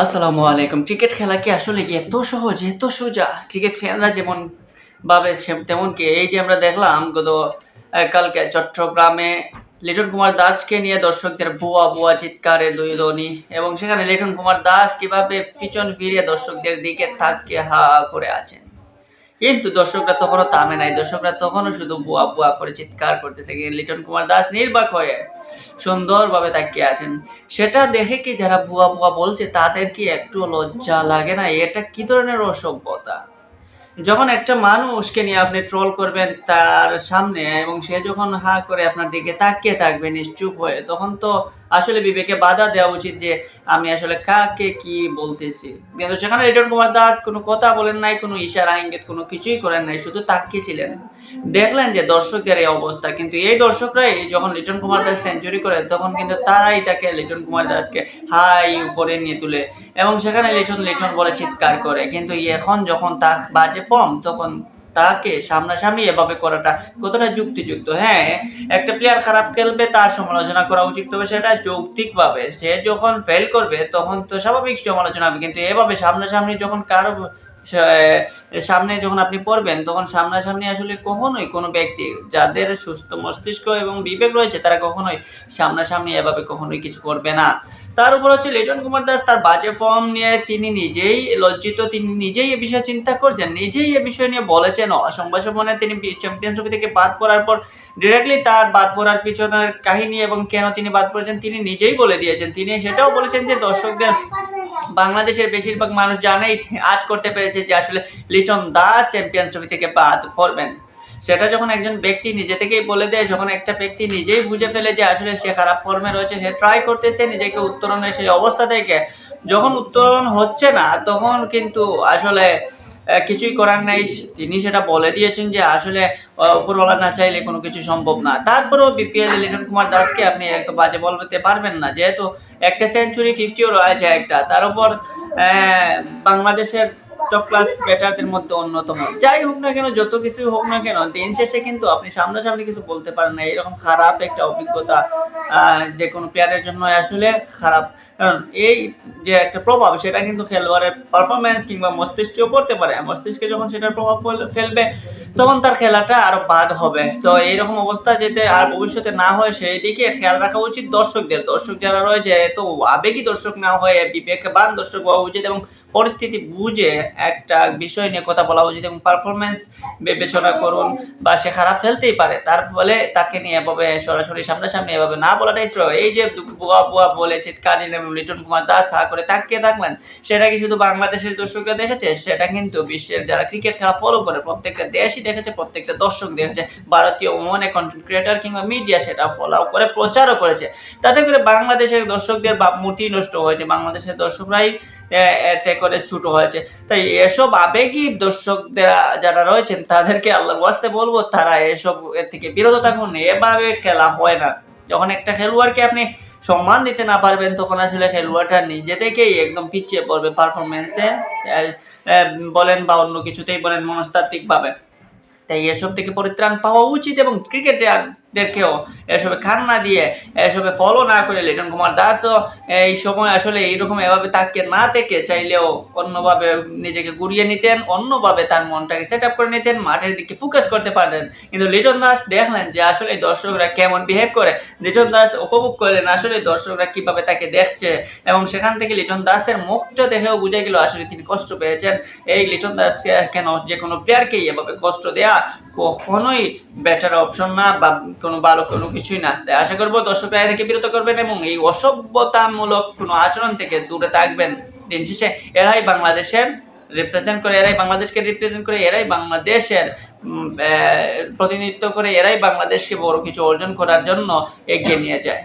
আসসালামু আলাইকুম। ক্রিকেট খেলা কি আসলে কি এত সহজ, এত সোজা? ক্রিকেট ফ্যানরা যেমন ভাবে তেমন কি এই যে আমরা দেখলাম গত কালকে চট্টগ্রামে লিটন কুমার দাসকে নিয়ে দর্শকদের বুয়া বুয়া চিৎকারে দুই দনি এবং সেখানে লিটন কুমার দাস কীভাবে পিছন ফিরিয়ে দর্শকদের দিকে তাকিয়ে হা করে আছেন? কিন্তু দর্শকরা তখনও থামে নাই। দর্শকরা তখনও শুধু বুয়া বুয়া করে চিৎকার করতেছে। লিটন কুমার দাস নির্বাক হয়ে সুন্দরভাবে তাকিয়ে আছেন। সেটা দেখে কি যারা বুয়া বুয়া বলছে, তাদের কি একটু লজ্জা লাগে না? এটা কি ধরনের অসভ্যতা? যখন একটা মানুষকে নিয়ে আপনি ট্রোল করবেন তার সামনে এবং সে যখন হা করে আপনার দিকে তাকিয়ে থাকবে নিশ্চুপ হয়ে, তখন তো আসলে বিবেকে বাধা দেওয়া উচিত যে আমি আসলে কাকে কি বলতেছি। কিন্তু সেখানে রিটন কুমার দাস কোনো কথা বলেন নাই, কোনো ইশারা, ইঙ্গিত কোনো কিছুই করেন নাই, শুধু তাকিয়েছিলেন দেখলেন যে দর্শকদের এই অবস্থা, কিন্তু এই দর্শকরাই যখন লিটন কুমার দাস সেঞ্চুরি করে, তখন কিন্তু তারাই তাকে লিটন কুমার দাসকে হাই উপরে নিয়ে তুলে এবং সেখানে লিটন লিটন বলে চিৎকার করে। কিন্তু এখন যখন তার বাজে ফর্ম তখন তাকে সামনাসামনি এভাবে করাটা কতটা যুক্তিযুক্ত? হ্যাঁ একটা প্লেয়ার খারাপ খেলবে, তার সমালোচনা করা উচিত। তবে সেটা যৌক্তিকভাবে সে যখন ফেল করবে, তখন তো স্বাভাবিক সমালোচনা হবে। কিন্তু এভাবে সামনাসামনি যখন কারও সামনে যখন আপনি পড়বেন, তখন সামনাসামনি আসলে কখনোই কোনো ব্যক্তি, যাদের সুস্থ মস্তিষ্ক এবং বিবেক রয়েছে, তারা কখনোই সামনাসামনি এভাবে কখনোই কিছু করবে না। তার উপর হচ্ছে লিটন কুমার দাস তার বাজে ফর্ম নিয়ে তিনি নিজেই লজ্জিত, তিনি নিজেই এ বিষয়ে চিন্তা করছেন, নিজেই এ বিষয় নিয়ে বলেছেন। সংবাদ সম্মেলনে তিনি চ্যাম্পিয়ন্স ট্রফি থেকে বাদ পড়ার পর ডিরেক্টলি তার বাদ পড়ার পিছনের কাহিনী এবং কেন তিনি বাদ পড়েছেন তিনি নিজেই বলে দিয়েছেন। তিনি সেটাও বলেছেন যে দর্শকদের বাংলাদেশের বেশিরভাগ মানুষ জানেই আজ করতে পেরেছে যে আসলে লিটন দাস চ্যাম্পিয়ন ট্রফি থেকে বাদ পড়বেন। সেটা যখন একজন ব্যক্তি নিজে থেকেই বলে দেয়, যখন একটা ব্যক্তি নিজেই বুঝে ফেলে যে আসলে সে খারাপ ফর্মে রয়েছে, সে ট্রাই করতেছে নিজেকে উত্তরণের সেই অবস্থা থেকে, যখন উত্তরণ হচ্ছে না, তখন কিন্তু আসলে কিছুই করার নাই। তিনি সেটা বলে দিয়েছেন যে আসলে উপরওয়ালা না চাইলে কোনো কিছু সম্ভব না। তারপরেও বিপিএল লিটন কুমার দাসকে আপনি একটু বাজে বল বলতে পারবেন না। যেহেতু একটা সেঞ্চুরি ফিফটিও রয়েছে একটা। তার উপর বাংলাদেশের টপ ক্লাস ব্যাটারদের মধ্যে অন্যতম। যাই হোক না কেন, যত কিছুই হোক না কেন, দিন শেষে কিন্তু আপনি সামনাসামনি কিছু বলতে পারেন না। এরকম খারাপ একটা অভিজ্ঞতা যে কোনো প্লেয়ারের জন্য আসলে খারাপ। কারণ এই যে একটা প্রভাব, সেটা কিন্তু খেলোয়াড়ের পারফরমেন্স কিংবা মস্তিষ্কেও পড়তে পারে। মস্তিষ্কে যখন সেটার প্রভাব ফেল- ফেলবে, তখন তার খেলাটা আরও বাদ হবে। তো এইরকম অবস্থা যাতে আর ভবিষ্যতে না হয়, সেই দিকে খেয়াল রাখা উচিত দর্শকদের। দর্শক যারা রয়েছে তো আবেগী দর্শক না হয়ে বিবেকবান দর্শক হওয়া উচিত এবং পরিস্থিতি বুঝে একটা বিষয় নিয়ে কথা বলা উচিত এবং পারফরমেন্স বিবেচনা করুন বা সে খারাপ খেলতেই পারে। তার ফলে তাকে নিয়ে এভাবে সরাসরি সামনাসামনি এভাবে না বলাটাই শ্রেয়। এই যে বুয়া বুয়া বলে চিৎকার এবং লিটন কুমার দাস হা করে তাকিয়ে থাকলেন, সেটা কি শুধু বাংলাদেশের দর্শকরা দেখেছে? সেটা কিন্তু বিশ্বের যারা ক্রিকেট খেলা ফলো করে, প্রত্যেকটা দেশই দেখেছে, প্রত্যেকটা দর্শক দেখেছে, ভারতীয় অনেক কন্টেন্ট ক্রিয়েটার কিংবা মিডিয়া সেটা ফলো করে, প্রচারও করেছে। তাতে করে বাংলাদেশের দর্শকদের ভাবমূর্তি নষ্ট হয়েছে। বাংলাদেশের দর্শকরাই এতে করে ছুটো হয়েছে। তাই এসব আবেগী দর্শকদের যারা রয়েছেন, তাদেরকে আল্লাহর ওয়াস্তে বলব, তারা এসব এর থেকে বিরত থাকুন। এভাবে খেলা হয় না। যখন একটা খেলোয়াড়কে আপনি সম্মান দিতে না পারবেন, তখন আসলে খেলোয়াড়টা নিজে থেকেই একদম পিছিয়ে পড়বে পারফরমেন্সে বলেন বা অন্য কিছুতেই বলেন, মনস্তাত্ত্বিকভাবে। তাই এসব থেকে পরিত্রাণ পাওয়া উচিত এবং ক্রিকেটারদেরকেও এসবে খান না দিয়ে, এসবে ফলো না করে লিটন কুমার দাসও এই সময় আসলে এইরকম এভাবে তাকে না থেকে চাইলেও অন্যভাবে নিজেকে গুড়িয়ে নিতেন, অন্যভাবে তার মনটাকে সেট আপ করে নিতেন, মাঠের দিকে ফোকাস করতে পারতেন। কিন্তু লিটন দাস দেখলেন যে আসলে দর্শকরা কেমন বিহেভ করে, লিটন দাস উপভোগ করলেন আসলে দর্শকরা কীভাবে তাকে দেখছে এবং সেখান থেকে লিটন দাসের মুখটা দেখেও বুঝে গেল আসলে তিনি কষ্ট পেয়েছেন। এই লিটন দাসকে কেন যে কোনো প্লেয়ারকেই এভাবে কষ্ট দেয়া কখনোই বেটার অপশন না বা কোনো ভালো কোনো কিছুই না। আশা করব দর্শকরা এ বিরত করবেন এবং এই অসভ্যতামূলক কোনো আচরণ থেকে দূরে থাকবেন দিন শেষে। এরাই বাংলাদেশের রিপ্রেজেন্ট করে, এরাই বাংলাদেশকে রিপ্রেজেন্ট করে, এরাই বাংলাদেশের প্রতিনিধিত্ব করে, এরাই বাংলাদেশকে বড় কিছু অর্জন করার জন্য এগিয়ে নিয়ে যায়।